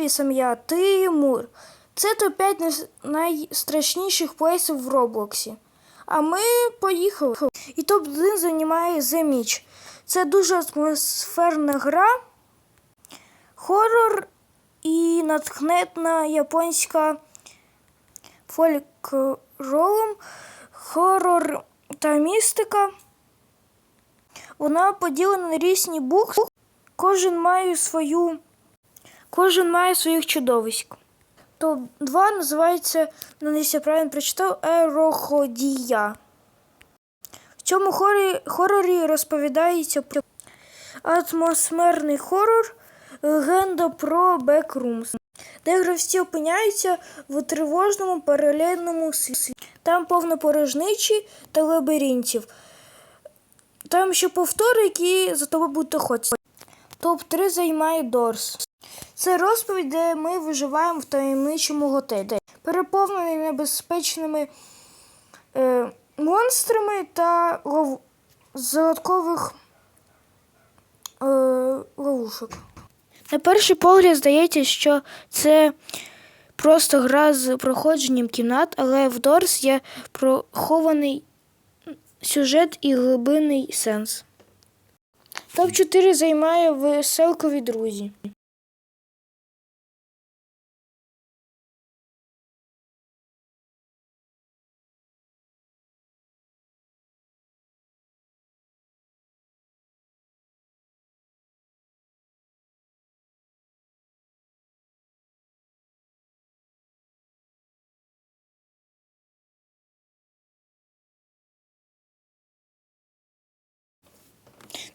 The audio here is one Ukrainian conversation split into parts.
Привіт, я Тимур. Це топ-5 найстрашніших плейсів в Роблоксі. А ми поїхали. І топ-1 займає The Mitch. Це дуже атмосферна гра, хорор і натхнетна японська фольк-ролом, хорор та містика. Вона поділена на різні букви. Кожен має свою Кожен має своїх чудовиськ. Топ 2 називається, ну, якщо я правильно прочитав, Ероходія. В цьому хорі, хорорі розповідається про атмосферний хорор, легенда про Бекрумс, де гравці опиняються в тривожному паралельному світі. Там повно порожничі та лабіринтів. Там ще повтори, які за тобою будуть охотитися. Топ-3 займає Дорс. Це розповідь, де ми виживаємо в таємничому готелі, переповнений небезпечними е, монстрами та лов... загадкових е, ловушок. На перший погляд здається, що це просто гра з проходженням кімнат, але в Дорс є прохований сюжет і глибинний сенс. Топ-4 займає веселкові друзі.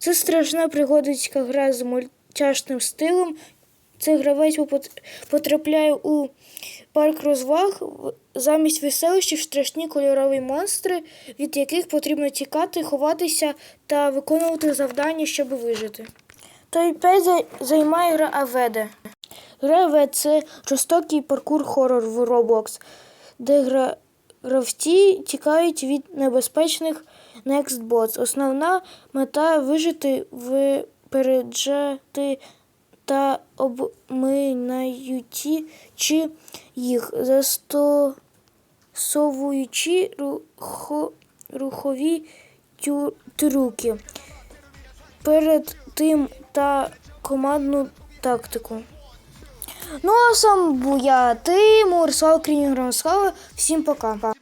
Це страшна пригодицька гра з мультяшним стилем. Цей гравець потрапляє у парк розваг замість веселищів страшні кольорові монстри, від яких потрібно тікати, ховатися та виконувати завдання, щоб вижити. Той 5 займає гра Аведе. Гра Аведе – це жорстокий паркур-хорор в Roblox, де гравці тікають від небезпечних Next Bots. Основна мета вижити, випереджати та обминаючи їх, застосовуючи рухо... рухові трюки перед тим та командну тактику. Ну а сам був я Тимур, слава Україні, слава, всім пока.